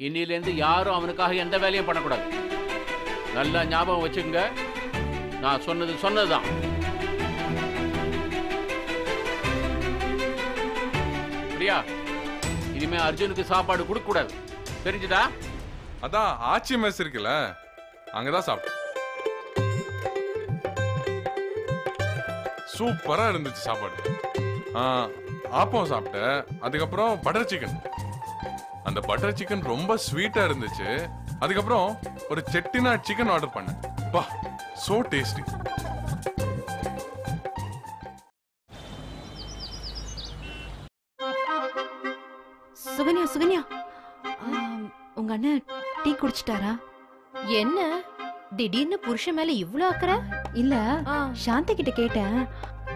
இன்னிலேருந்து யாரும் அவனுக்காக எந்த வேலையும் பண்ணக்கூடாது. நல்லா ஞாபகம் வச்சுக்கோங்க. நான் சொன்னது சொன்னதுதான். பிரியா இனிமே அர்ஜுனுக்கு சாப்பாடு கொடுக்க கூடாது. தெரிஞ்சுதா? அதான் ஆச்சி மெஸ் இருக்குல்ல அங்கதான் சாப்பிட்டேன் சூப்பரா இருந்துச்சு சாப்பாடு. ஆ, ஆப்பம் சாப்பிட்டேன். அதுக்கப்புறம் பட்டர் சிக்கன். அந்த பட்டர் சிக்கன் ரொம்ப ஸ்வீட்டா இருந்துச்சு. அதுக்கப்புறம் ஒரு செட்டிநாட் சிக்கன் ஆர்டர் பண்ணேன். பா சோ டேஸ்டி சுகன்யா சுகன்யா. உங்க அண்ணன் டீ குடிச்சிட்டாரா? என்ன? திடீர்னு புருஷன் மேல இவ்ளோ அக்கறை? இல்ல சாந்தி கிட்ட கேட்டேன்.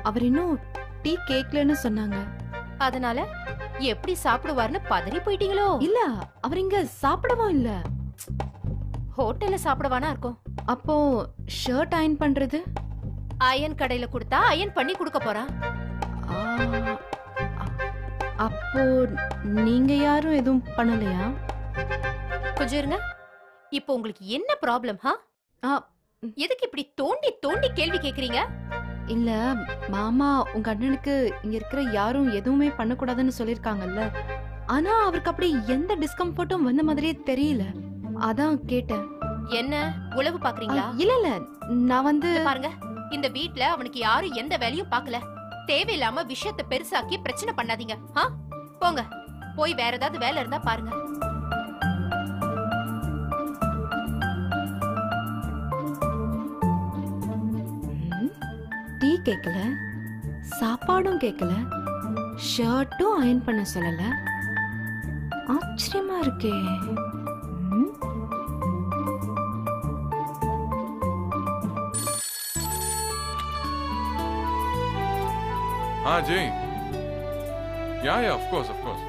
அவர் இன்னும் டீ கேக்கலன்னு சொன்னாங்க. அதனால? எப்படி சாப்பிடுவார்னு பதறி போயிட்டீங்களோ? இல்ல அவர் இங்க சாப்பிடவும் இல்ல. ஹோட்டல்ல சாப்பிடவானா இருக்கும்? அப்போ ஷர்ட் அயன் பண்றது? அயன் கடையில கொடுத்தா அயன் பண்ணி கொடுக்க போறான். அப்போ நீங்க யாரும் எதுவும் பண்ணலையா? கொஞ்சம் இருங்க. இப்போ உங்களுக்கு என்ன ப்ராப்ளம் ஹா எதுக்கு இப்படி தோண்டி தோண்டி கேள்வி கேக்குறீங்க? இல்ல மாமா உங்க அண்ணனுக்கு இங்க இருக்கிற யாரும் எதுவுமே பண்ணக்கூடாதுன்னு சொல்லிருக்காங்கல்ல ஆனா அவருக்கு அப்படி எந்த டிஸ்கம்ஃபர்ட்டும் வந்த மாதிரியே தெரியல. அதான் கேட்டேன். என்ன? உளவு பாக்குறீங்களா? இல்ல இல்ல. நான் வந்து பாருங்க. இந்த வீட்ல அவனுக்கு யாரும் எந்த வேலையும் பார்க்கல தேவையில்லாம விஷயத்தை பெருசாக்கி பிரச்சனை பண்ணாதீங்க. போங்க. போய் வேற ஏதாவது வேலை இருந்தா பாருங்க. கேட்கல கேக்கல. சாப்பாடும் கேட்கல ஷர்ட்டும் அயன் பண்ண சொல்லல. ஆச்சரியமா இருக்கே. ஆ Jai yeah yeah of course of course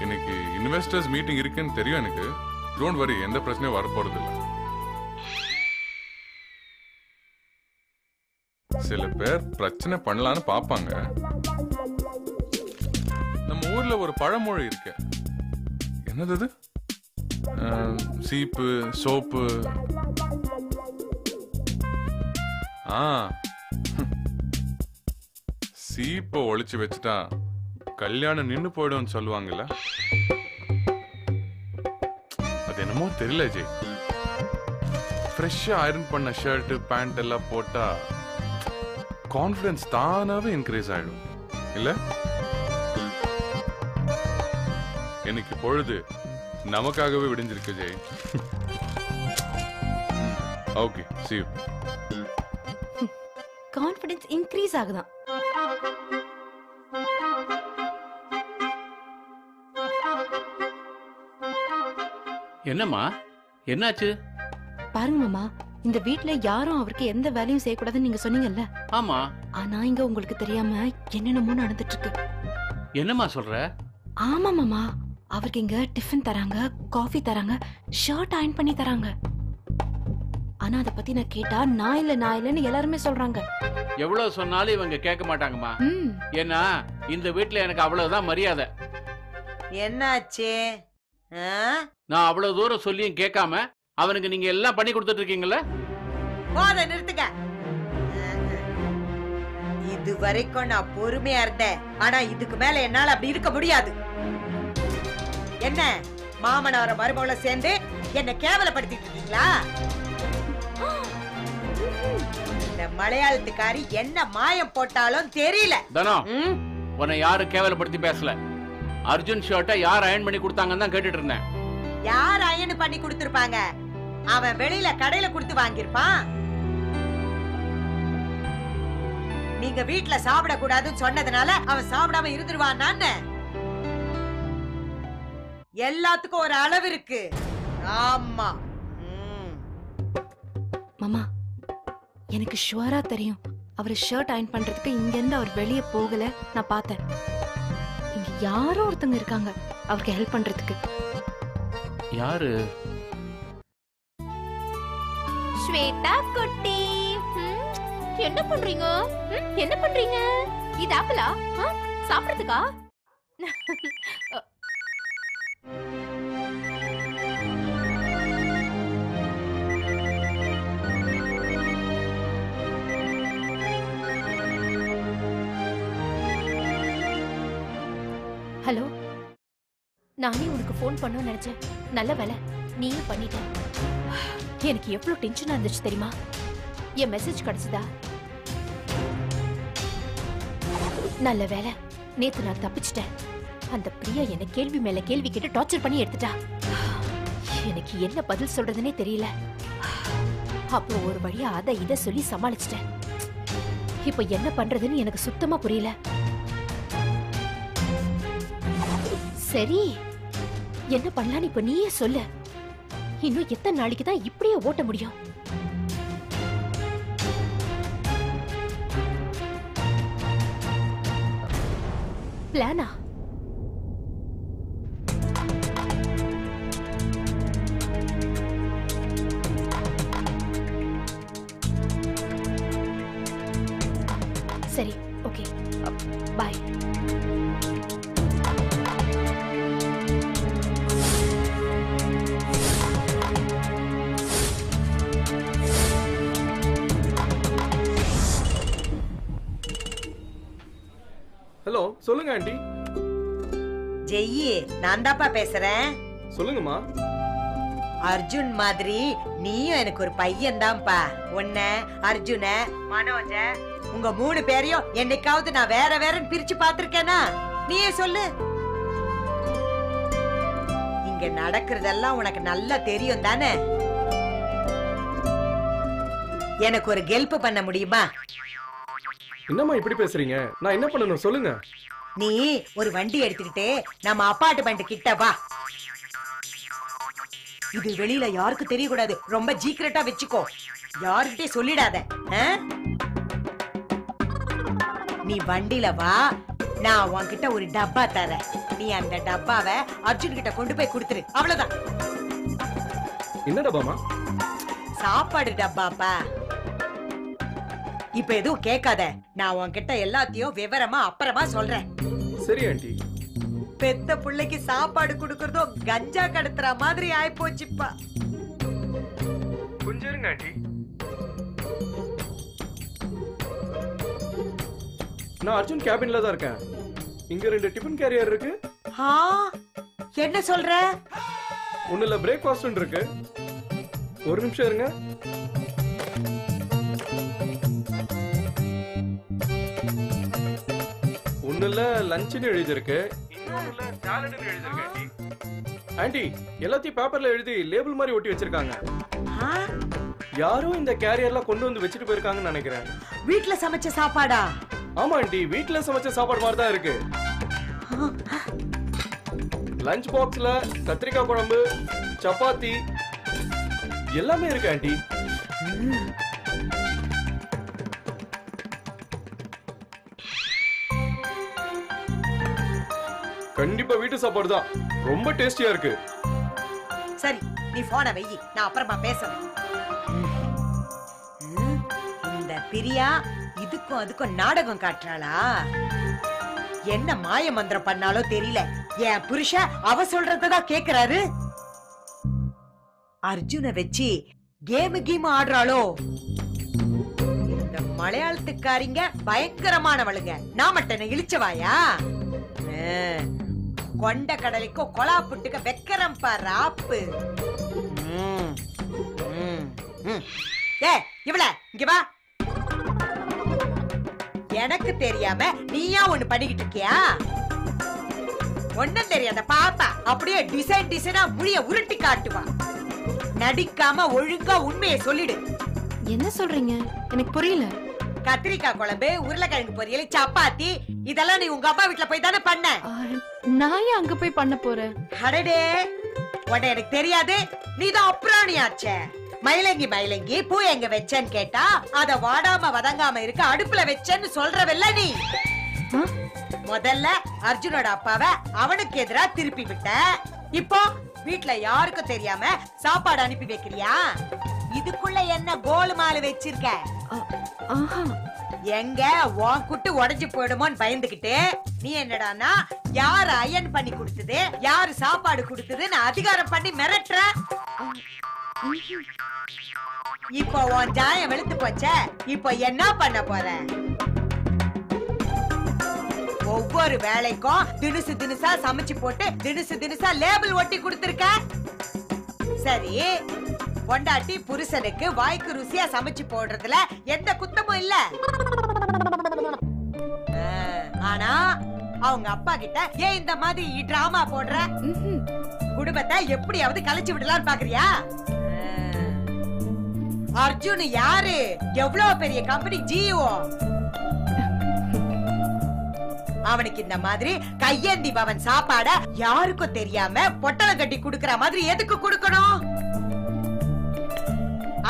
இன்னைக்கு இன்வெஸ்டர்ஸ் மீட்டிங் இருக்குன்னு தெரியும் எனக்கு. டோன்ட் வரி எந்த பிரச்சனையும் வரப்போறது இல்லை பேர் பிரச்சனை பண்ணலான்னு பார்ப்பாங்க நம்ம ஊர்ல ஒரு பழமொழி இருக்கு. என்னது அது? சீப்பு சோப்பு. ஆ. சீப்பை ஒழிச்சு வச்சுட்டா கல்யாணம் நின்னு போயிடும்னு சொல்லுவாங்கல்ல. அது என்னமோ தெரியல ஜெய் ஃப்ரெஷ்ஷாக ஐரன் பண்ண ஷர்ட் பேண்ட் எல்லாம் போட்டா கான்ஃபிடன்ஸ் தானாவே இன்க்ரீஸ் ஆயிடும். இல்ல? இன்னைக்கு பொழுது நமக்காகவே விடிஞ்சிருக்கு Jai. Okay see you. Confidence increase ஆகுதான். என்னம்மா? என்னாச்சு? பாருங்க மாமா. இந்த வீட்ல யாரும் அவருக்கு எந்த வேலையும் செய்யக்கூடாதுன்னு நீங்க சொன்னீங்கல்ல? ஆமா. ஆனா இங்க உங்களுக்கு தெரியாம என்னென்னமோ நடந்துட்டு இருக்கு என்னம்மா சொல்ற? ஆமா மாமா. அவருக்கு இங்க டிஃபன் தராங்க காஃபி தராங்க ஷர்ட் அயன் பண்ணி தராங்க. ஆனா அத பத்தி நான் கேட்டா நான் இல்ல நான் இல்லன்னு எல்லாருமே சொல்றாங்க. எவ்வளவு சொன்னாலும் இவங்க கேட்க மாட்டாங்கம்மா. ம். ஏன்னா இந்த வீட்ல எனக்கு அவ்வளவுதான் மரியாதை. என்னாச்சு? ஆ? நான் அவ்வளவு தூரம் சொல்லியும் கேட்காம அவனுக்கு நீங்க எல்லாம் பண்ணி கொடுத்துட்டு இருக்கீங்கல்ல? போத நிறுத்துங்க. இது வரைக்கும் நான் பொறுமையா இருந்தேன். ஆனா இதுக்கு மேல என்னால அப்படி இருக்க முடியாது. என்ன? மாமனார மருமகளை சேர்ந்து என்ன கேவலப்படுத்திட்டு இருக்கீங்களா? இந்த மலையாளத்துக்காரி என்ன மாயம் போட்டாலும் தெரியல. தனம்? உன்னை யாரும் கேவலப்படுத்தி பேசல. அர்ஜுன் ஷர்ட்டை யார் அயன் பண்ணி கொடுத்தாங்கன்னு தான் கேட்டுட்டு இருந்தேன். யார் அயனு பண்ணி கொடுத்திருப்பாங்க? அவன் வெளியில கடையில கொடுத்து வாங்கியிருப்பான். நீங்க வீட்ல சாப்பிட கூடாதுன்னு சொன்னதுனால அவன் சாப்பிடாம இருந்துருவான்னு எல்லாத்துக்கும் ஒரு அளவு இருக்கு. ஆமா. மாமா எனக்கு ஷுவரா தெரியும். அவர் ஷர்ட் அயன் பண்றதுக்கு இங்க இருந்து அவர் வெளியே போகல. நான் பார்த்தேன். இங்க யாரோ ஒருத்தங்க இருக்காங்க. அவருக்கு ஹெல்ப் பண்றதுக்கு. யாரு? ஸ்வேதா குட்டி. என்ன பண்றீங்க? என்ன பண்றீங்க? இது ஆப்பிளா? சாப்பிடுறதுக்கா? ஹலோ நானே உனக்கு ஃபோன் பண்ணணும்னு நினச்சேன். நல்ல வேலை. நீயும் பண்ணிட்ட. எனக்கு எவ்வளவு டென்ஷனா இருந்துச்சு தெரியுமா? என் மெசேஜ் கிடைச்சதா? நல்ல வேலை நேத்து நான் தப்பிச்சிட்டேன். அந்த பிரியா என்ன கேள்வி மேல கேள்வி கேட்டு டார்ச்சர் பண்ணி எடுத்துட்டா. எனக்கு என்ன பதில் சொல்றதுன்னே தெரியல. அப்போ ஒரு வழியா அதை இதை சொல்லி சமாளிச்சிட்டேன். இப்போ என்ன பண்றதுன்னு எனக்கு சுத்தமா புரியல. சரி என்ன பண்ணலான்னு இப்ப நீயே சொல்லு. இன்னும் எத்தனை நாளைக்கு தான் இப்படியே ஓட்ட முடியும்? பிளானா? நான் பேசுறேன். சொல்லுங்கம்மா. அர்ஜுன் மாதிரி நீயும் எனக்கு ஒரு பையன் தான்ப்பா உன்ன அர்ஜுன மனோஜ உங்க மூணு பேரையும் என்னைக்காவது நான் வேற வேறன்னு பிரிச்சு பாத்திருக்கேனா நீயே சொல்லு. இங்க நடக்கிறதெல்லாம் உனக்கு நல்லா தெரியும் தானே? எனக்கு ஒரு கெல்ப் பண்ண முடியுமா? என்னம்மா இப்படி பேசுறீங்க? நான் என்ன பண்ணணும்? சொல்லுங்க. நீ ஒரு வண்டி எடுத்துக்கிட்டு நம்ம அபார்ட்மெண்ட் கிட்ட வா. இது வெளியில யாருக்கும் தெரியக்கூடாது. ரொம்ப ஜீக்கிரட்டா வச்சுக்கோ. யாருக்கிட்டே சொல்லிடாத? நீ வண்டியில வா. நான் உன்கிட்ட ஒரு டப்பா தரேன். நீ அந்த டப்பாவை அர்ஜுன் கிட்ட கொண்டு போய் கொடுத்துரு. அவ்வளவுதான். என்ன டப்பாமா சாப்பாடு டப்பாப்பா. இப்ப எதுவும் கேட்காத. நான் உன்கிட்ட எல்லாத்தையும் விவரமா அப்புறமா சொல்றேன். சரி ஆண்டி. பெத்த பிள்ளைக்கு சாப்பாடு குடுக்கறதும் கஞ்சா கடத்துற மாதிரி ஆயிப்போச்சுப்பா. கொஞ்சம் இருங்க ஆண்டி. நான் அர்ஜுன் கேபின்ல தான் இருக்கேன். இங்க ரெண்டு டிஃபன் கேரியர் இருக்கு. ஆ, என்ன சொல்ற? ஒண்ணுல பிரேக்ஃபாஸ்ட் இருக்கு. ஒரு நிமிஷம் இருங்க. ஒண்ணுல லஞ்ச்னு எழுதியிருக்கு. இன்னொன்னுல சாலட்னு எழுதியிருக்கு ஆண்டி எல்லாத்தையும் பேப்பர்ல எழுதி லேபிள் மாதிரி ஒட்டி வச்சிருக்காங்க. ஆ, யாரோ இந்த கேரியர்லாம் கொண்டு வந்து வச்சுட்டு போயிருக்காங்கன்னு நினைக்கிறேன். வீட்ல சமைச்ச சாப்பாடா? ஆமா ஆண்டி வீட்ல சமைச்ச சாப்பாடு மாதிரி தான் இருக்கு. லஞ்ச் பாக்ஸ்ல கத்திரிக்காய் குழம்பு சப்பாத்தி எல்லாமே இருக்கு ஆண்டி. கண்டிப்பா வீட்டு சாப்பாடு தான். ரொம்ப டேஸ்டியா இருக்கு. சரி நீ போன வெயி நான் அப்புறமா பேசுறேன். இந்த பிரியா இதுக்கும் அதுக்கும் நாடகம் காட்டுறாளா? என்ன மாய மந்திரம் பண்ணாலோ தெரியல. என் புருஷன் அவ சொல்றதான் கேக்குறாரு. அர்ஜுன வச்சு கேமு கீம் ஆடுறாளோ? இந்த மலையாளத்துக்காரிங்க பயங்கரமானவளுங்க. நான் மட்டும் இழிச்சவாயா? கொண்ட கடலைக்கும் கொலா புட்டுக்க வெக்கரம் பாரு ஆப்பு ம், ம், ம். ஏய் இவள இங்க வா. எனக்கு தெரியாம நீயா ஒண்ணு பண்ணிக்கிட்டு இருக்கியா? ஒண்ணும் தெரியாத பாப்பா அப்படியே டிசைன் டிசைனா முடிய உருட்டி காட்டுவா. நடிக்காம ஒழுங்கா உண்மையை சொல்லிடு. என்ன சொல்றீங்க? எனக்கு புரியல. கத்திரிக்காய் குழம்பு உருளைக்கிழங்கு பொரியல் சப்பாத்தி இதெல்லாம் நீ உங்க அப்பா வீட்ல போய் தானே பண்ண? நான் ஏன் அங்க போய் பண்ண போறேன்? அடடே உடனே எனக்கு தெரியாது. நீதான் அப்புறாணியாச்சே மயிலங்கி மயிலங்கி பூ எங்க வச்சேன்னு கேட்டா அத வாடாம வதங்காம இருக்க அடுப்புல வச்சேன்னு சொல்றவல்ல நீ? முதல்ல அர்ஜுனோட அப்பாவை அவனுக்கு எதிரா திருப்பி விட்ட. இப்போ வீட்ல யாருக்கும் தெரியாம சாப்பாடு அனுப்பி வைக்கிறியா? இதுக்குள்ள என்ன கோலுமாலு வச்சிருக்க? எங்க? உன் குட்டு உடைஞ்சு போயிடுமோன்னு பயந்துகிட்டு நீ என்னடான்னா யாரு அயன் பண்ணி கொடுத்தது யாரு சாப்பாடு கொடுத்ததுன்னு அதிகாரம் பண்ணி மிரட்டுற? இப்போ உன் ஜாயம் வெளுத்து போச்ச இப்போ என்ன பண்ண போற? ஒவ்வொரு வேலைக்கும் தினுசு தினுசா சமைச்சு போட்டு தினுசு தினுசா லேபிள் ஒட்டி கொடுத்துருக்க? சரி பொண்டாட்டி புருஷனுக்கு வாய்க்கு ருசியா சமைச்சு போடுறதுல எந்த குத்தமும் இல்ல. ஆனா அவங்க அப்பா கிட்ட ஏன் இந்த மாதிரி டிராமா போடுற. குடும்பத்தை எப்படியாவது கலைச்சு விடலாம்னு பாக்குறியா? அர்ஜுன் யாரு? எவ்வளவு பெரிய கம்பெனி ஜிஓ அவனுக்கு இந்த மாதிரி கையேந்தி பவன் சாப்பாட யாருக்கும் தெரியாம பொட்டலம் கட்டி குடுக்கற மாதிரி எதுக்கு குடுக்கணும்?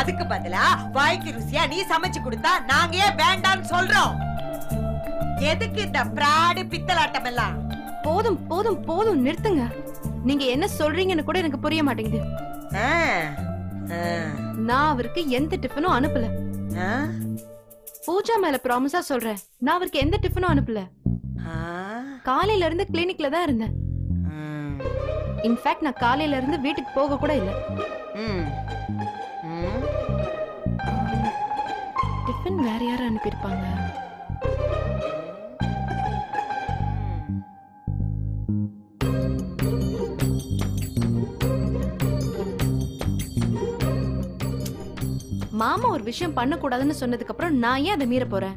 அதுக்கு பதிலா வாய்க்கு ருசியா நீ சமைச்சு கொடுத்தா நாங்க ஏன் வேண்டாம்னு சொல்றோம். எதுக்கு இந்த பிராடு பித்தலாட்டம் எல்லாம்? போதும் போதும் போதும் நிறுத்துங்க. நீங்க என்ன சொல்றீங்கன்னு கூட எனக்கு புரிய மாட்டேங்குது. நான் அவருக்கு எந்த டிஃபனும் அனுப்பல. பூஜா மேல ப்ராமிஸா சொல்றேன். நான் அவருக்கு எந்த டிஃபனும் அனுப்பல. காலையில இருந்து கிளினிக்ல தான் இருந்தேன். இன்ஃபேக்ட் நான் காலையில இருந்து வீட்டுக்கு போக கூட இல்ல. டிஃபன் வேற யாரும் அனுப்பியிருப்பாங்க. மாமா ஒரு விஷயம் பண்ண கூடாதுன்னு சொன்னதுக்கு அப்புறம் நான் ஏன் அதை மீற போறேன்?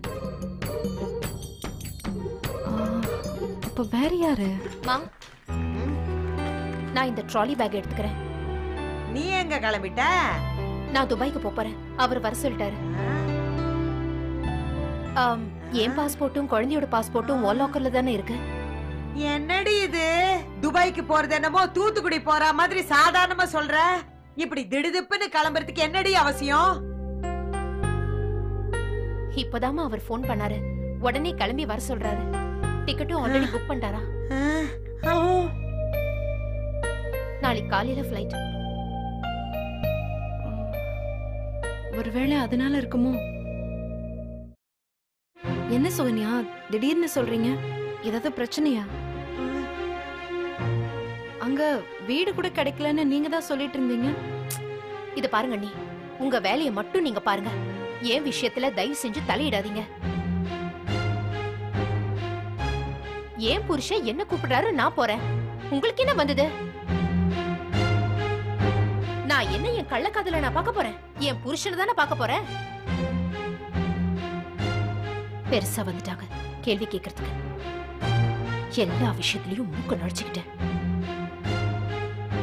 அப்ப வேற யாரு? மா. நான் இந்த ட்ராலி பேக் எடுத்துக்கிறேன். நீ எங்க கிளம்பிட்ட? நான் துபாய்க்கு போறேன். அவர் வர சொல்லிட்டாரு. என் பாஸ்போர்ட்டும் குழந்தையோட பாஸ்போர்ட்டும் ஒன் லாக்கர்ல தானே இருக்கு? என்னடி இது? துபாய்க்கு போறது என்னமோ தூத்துக்குடி போற மாதிரி சாதாரணமா சொல்ற? இப்படி திடுதிப்புன்னு கிளம்புறதுக்கு என்னடி அவசியம்? இப்பதாம்மா அவர் ஃபோன் பண்ணாரு. உடனே கிளம்பி வர சொல்றாரு. டிக்கெட்டும் ஆல்ரெடி புக் பண்ணிட்டாரா? நாளைக்கு காலையில ஃப்ளைட் ஒருவேளை அதனால இருக்குமோ? என்ன சோனியா? திடீர்னு சொல்றீங்க. ஏதாவது பிரச்சனையா? அங்க வீடு கூட கிடைக்கலன்னு நீங்க தான் சொல்லிட்டு இருந்தீங்க. இத பாருங்க நீ உங்க வேலையை மட்டும் நீங்க பாருங்க. என் விஷயத்துல தயவு செஞ்சு தலையிடாதீங்க. ஏன் புருஷன் என்ன கூப்பிடுறாரு? நான் போறேன். உங்களுக்கு என்ன வந்தது? நான் என்ன என் கள்ளக்காதல நான் பார்க்க போறேன்? என் புருஷனை தானே பார்க்க போறேன்? பெருசா வந்துட்டாங்க கேள்வி கேட்கறதுக்கு எல்லா விஷயத்திலயும் மூக்க நுழைச்சுக்கிட்டேன்.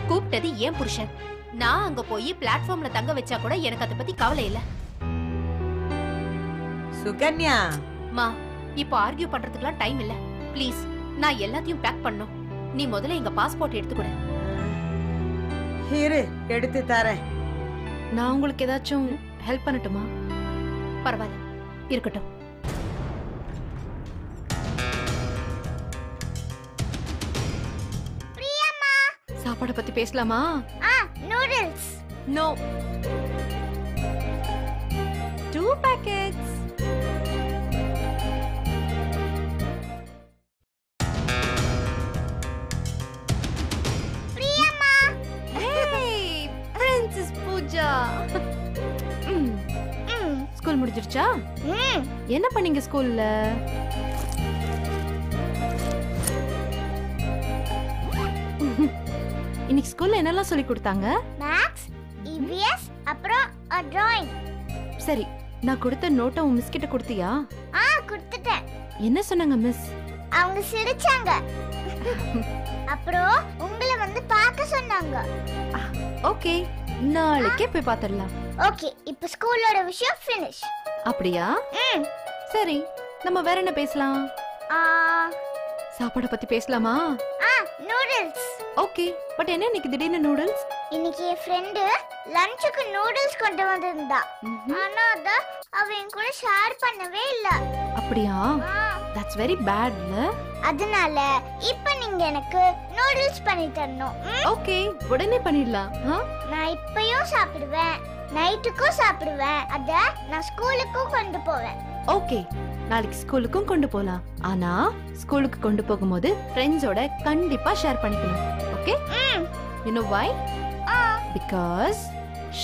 கூப்பிட்டது ஏன் புருஷன். நான் அங்க போய் பிளாட்ஃபார்ம்ல தங்க வச்சா கூட எனக்கு அதை பத்தி கவலை இல்ல. சுகன்யா. மா இப்போ ஆர்கியூ பண்றதுக்குலாம் டைம் இல்ல. ப்ளீஸ் நான் எல்லாத்தையும் பேக் பண்ணும் நீ முதல்ல எங்க பாஸ்போர்ட் எடுத்துக்கொடு இரு எடுத்து தரேன். நான் உங்களுக்கு ஏதாச்சும் ஹெல்ப் பண்ணட்டுமா? பரவாயில்ல இருக்கட்டும். சாப்பாட பத்தி பேசலாமா? நூடுல்ஸ் நோ டூ பேக்கெட்ஸ் ம் ஸ்கூல் முடிஞ்சிருச்சா? என்ன பண்ணீங்க ஸ்கூல்ல? இன்னைக்கு ஸ்கூல்ல என்னெல்லாம் சொல்லி கொடுத்தாங்க? மேக்ஸ் இவிஎஸ் அப்புறம் டிராயிங் சரி நான் கொடுத்த நோட்டை உன் மிஸ் கிட்ட கொடுத்தியா? ஆ கொடுத்துட்டேன். என்ன சொன்னாங்க மிஸ் அவங்க சிரிச்சாங்க. அப்புறம் உங்களை வந்து பார்க்க சொன்னாங்க. ஓகே நாளைக்கே போய் பாத்துடலாம் ஓகே இப்போ ஸ்கூலோட விஷயம் ஃபினிஷ் அப்படியா? ம். சரி நம்ம வேற என்ன பேசலாம்? ஆ. சாப்பாட பத்தி பேசலாமா? ஆ நூடுல்ஸ் ஓகே பட் என்ன இன்னைக்கு திடீர்னு நூடுல்ஸ் இன்னைக்கு என் ஃப்ரெண்டு லஞ்சுக்கு நூடுல்ஸ் கொண்டு வந்திருந்தா. ஆனா அத அவ என் கூட ஷேர் பண்ணவே இல்ல. அப்படியா? தட்ஸ் வெரி பேட்ல அதனால இப்ப நீங்க எனக்கு நூடுல்ஸ் பண்ணி தரணும்? ஓகே உடனே பண்ணிடலாம். ஆ? நான் இப்பயும் சாப்பிடுவேன். நைட்டுக்கும் சாப்பிடுவேன். அத நான் ஸ்கூலுக்கும் கொண்டு போவேன். ஓகே. நாளைக்கு ஸ்கூலுக்கும் கொண்டு போலாம். ஆனா ஸ்கூலுக்கு கொண்டு போகும்போது ஃப்ரெண்ட்ஸோட கண்டிப்பா ஷேர் பண்ணிக்கணும். Okay? You know why ah. Because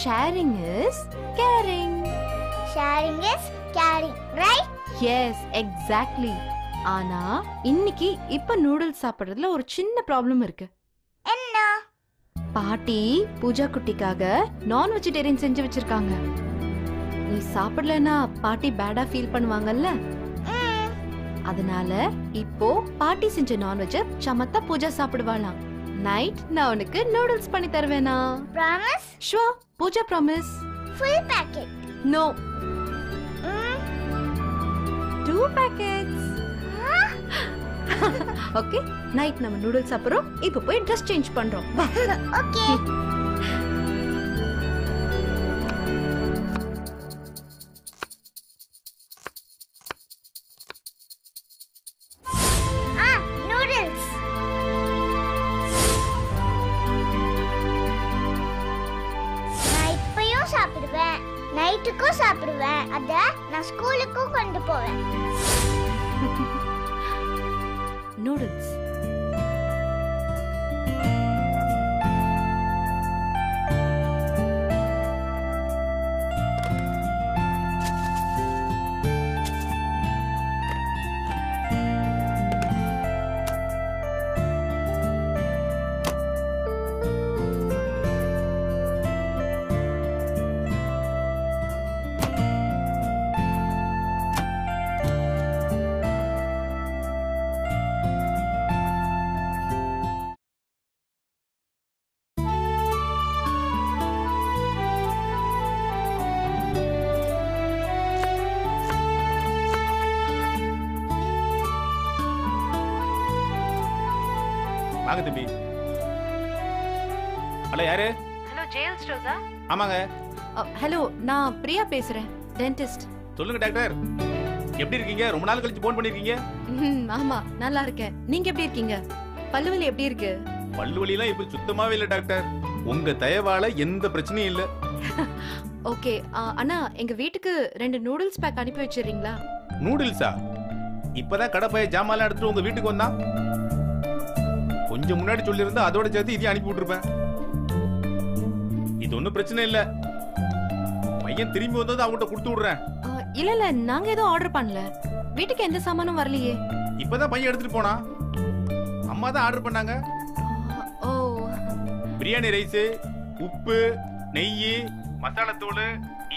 sharing is caring sharing is caring right yes exactly ஆனா இன்னைக்கு இப்ப நூடுல்ஸ் சாப்பிடுறதுல ஒரு சின்ன ப்ராப்ளம் இருக்கு. பாட்டி பூஜா குட்டிக்காக நான் வெஜிடேரியன் செஞ்சு வச்சிருக்காங்க. நீ சாப்பிடலன்னா பாட்டி பேடா ஃபீல் பண்ணுவாங்கல்ல? அதனால இப்போ பாட்டி செஞ்ச நான்வெஜ் சமத்தா பூஜா சாப்பிடுவாளாம். நைட் நான் உனக்கு நூடுல்ஸ் பண்ணி தருவேனா? Promise? So Pooja promise full packet. No two packets okay night நம்ம நூடுல்ஸ் சாப்பிடுறோம் இப்போ போய் ட்ரெஸ் சேஞ்ச் பண்றோம் வா. வாங்க தம்பி. ஹலோ யாரு? ஹலோ ஜெயல் ஸ்டோஸா ஆமாங்க. ஹலோ நான் பிரியா பேசுறேன் டென்டிஸ்ட். சொல்லுங்க டாக்டர். எப்படி இருக்கீங்க? ரொம்ப நாள் கழிச்சு போன் பண்ணிருக்கீங்க. ஆமா நல்லா இருக்கேன். நீங்க எப்படி இருக்கீங்க? பல்லுவலி எப்படி இருக்கு? பல்லு வலியெல்லாம் இப்ப சுத்தமாவே இல்ல டாக்டர். உங்க தயவால எந்த பிரச்சனையும் இல்ல. ஓகே அண்ணா எங்க வீட்டுக்கு ரெண்டு நூடுல்ஸ் பேக் அனுப்பி வச்சிடுறீங்களா? நூடுல்ஸா? இப்பதான் கடப்பைய ஜாமான்லாம் எடுத்துட்டு உங்க வீட்டுக்கு வந்தான். கொஞ்சம் முன்னாடி சொல்லியிருந்தா அதோட சேர்த்து இதையும் அனுப்பி விட்டுருப்பேன். இது ஒண்ணும் பிரச்சனை இல்ல. பையன் திரும்பி வந்ததும் அவங்ககிட்ட கொடுத்து விடுறேன். இல்ல இல்ல நாங்க எதுவும் ஆர்டர் பண்ணல. வீட்டுக்கு எந்த சாமானும் வரலையே. இப்பதான் பையன் எடுத்துட்டு போனான் அம்மா தான் ஆர்டர் பண்ணாங்க. ஓ. பிரியாணி ரைஸ் உப்பு நெய் மசாலாத்தூள்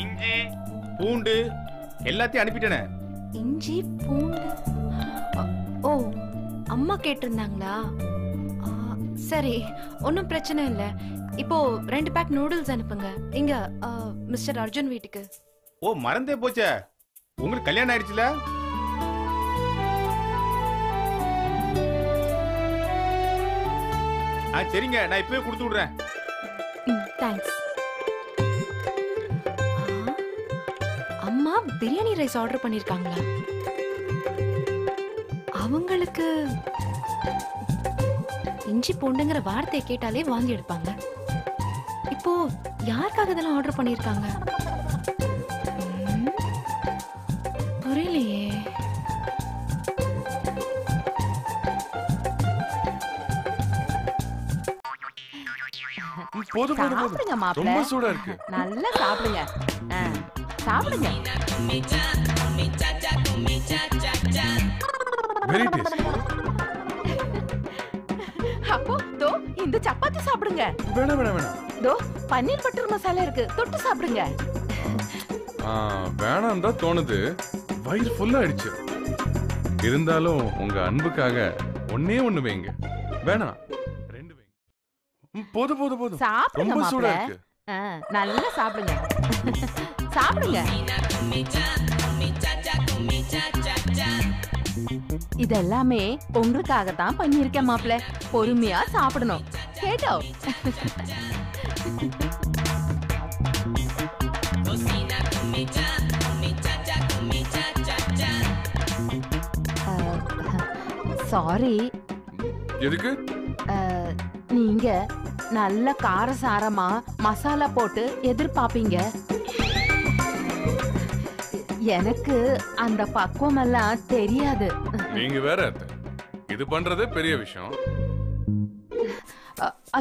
இஞ்சி பூண்டு எல்லாத்தையும் அனுப்பிட்டேனே. இஞ்சி பூண்டு. ஓ அம்மா கேட்டிருந்தாங்களா? சரி ஒன்றும் பிரச்சனை இல்லை. இப்போ ரெண்டு பேக் நூடுல்ஸ் அனுப்புங்க. இங்க மிஸ்டர் அர்ஜுன் வீட்டுக்கு. ஓ மறந்தே போச்சே. உங்களுக்கு கல்யாணம் ஆயிடுச்சுல? ஆ சரிங்க. நான் இப்பவே கொடுத்து விடுறேன். தேங்க்ஸ் அம்மா பிரியாணி ரைஸ் ஆர்டர் பண்ணிருக்காங்களா? அவங்களுக்கு இஞ்சி பூண்டுங்கிற வார்த்தையை கேட்டாலே வாங்கி எடுப்பாங்க. இப்போ யாருக்காக இதெல்லாம் ஆர்டர் பண்ணிருக்காங்க ம், புரியலையே. போதும் போதும் போதும். சாப்பிடுங்க மாப்பிள்ள. ரொம்ப சூடா இருக்கு. நல்லா சாப்பிடுங்க. சாப்பிடுங்க. வெரி டேஸ்ட் இந்த சப்பாத்தி சாப்பிடுங்க. வேணாம் வேணாம் வேணாம். தோ பன்னீர் பட்டர் மசாலா இருக்கு. தொட்டு சாப்பிடுங்க. ஆ, வேணாம் தான் தோணுது. வயிறு ஃபுல்லா ஆயிடுச்சு. இருந்தாலும் உங்க அன்புக்காக ஒண்ணே ஒண்ணு வைங்க. வேணாம். ரெண்டு வைங்க. போதும் போதும் போதும். சாப்பிடுங்க ரொம்ப சூடா இருக்கு. நல்லா சாப்பிடுங்க. சாப்பிடுங்க. இதெல்லாமே உங்களுக்காக தான் பண்ணியிருக்கேன் மாப்பிள்ள பொறுமையா சாப்பிடணும். கேட்டோ? சாரி எதுக்கு? நீங்க நல்ல காரசாரமா மசாலா போட்டு எதிர்பார்ப்பீங்க. எனக்கு அந்த பக்குவம் எல்லாம் தெரியாது. நீங்க வேற. இது பண்றதே பெரிய விஷயம்.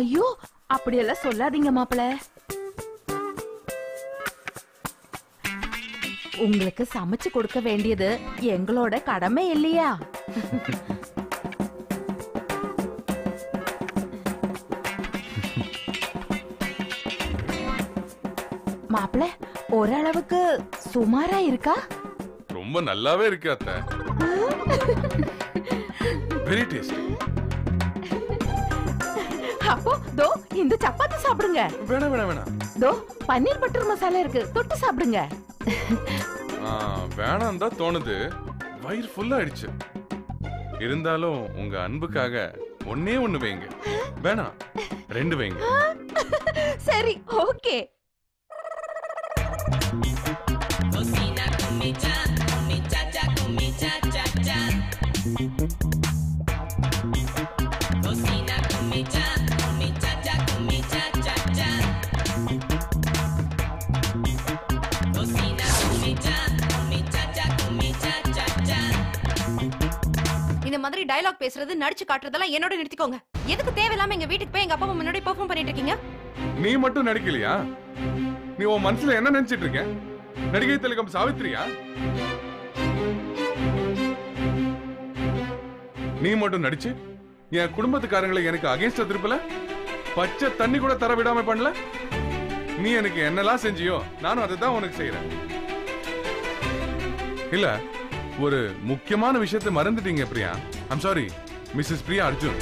ஐயோ அப்படியெல்லாம் சொல்லாதீங்க மாப்பிள. உங்களுக்கு சமைச்சு கொடுக்க வேண்டியது எங்களோட கடமை இல்லையா? மாப்பிள ஓரளவுக்கு சுமாரா இருக்கா? ரொம்ப நல்லாவே இருக்கு அத்தை. வெரி டேஸ்ட் அப்போ தோ இந்த சப்பாத்தி சாப்பிடுங்க. வேணாம் வேணாம் வேணாம். தோ பன்னீர் பட்டர் மசாலா இருக்கு. தொட்டு சாப்பிடுங்க. ஆ, வேணாம் தான் தோணுது. வயிறு ஃபுல்லா ஆயிடுச்சு. இருந்தாலும் உங்க அன்புக்காக ஒன்னே ஒண்ணு வைங்க. வேணாம். ரெண்டு வைங்க. சரி ஓகே. இந்த மாதிரி டயலாக் பேசுறது நடிச்சு காட்டுறதெல்லாம் என்னோட நிறுத்திக்கோங்க. எதுக்கு தேவையில்லாம எங்க வீட்டுக்கு போய் எங்க அப்பா அம்மா முன்னாடி பெர்ஃபார்ம் பண்ணிட்டு இருக்கீங்க? நீ மட்டும் நடிக்கலையா? நீ உன் மனசுல என்ன நினைச்சிட்டு இருக்க? நடிகை திலகம் சாவித்திரியா? நீ மட்டும் நடிச்சு என் குடும்பத்துக்காரங்களை எனக்கு அகேன்ஸ்டா திருப்பல? பச்சை தண்ணி கூட தர விடாம பண்ணல? நீ எனக்கு என்னெல்லாம் செஞ்சியோ நானும் அதை தான் உனக்கு செய்யறேன் இல்ல ஒரு முக்கியமான விஷயத்தை மறந்துட்டீங்க Priya. I'm sorry Mrs Priya Arjun.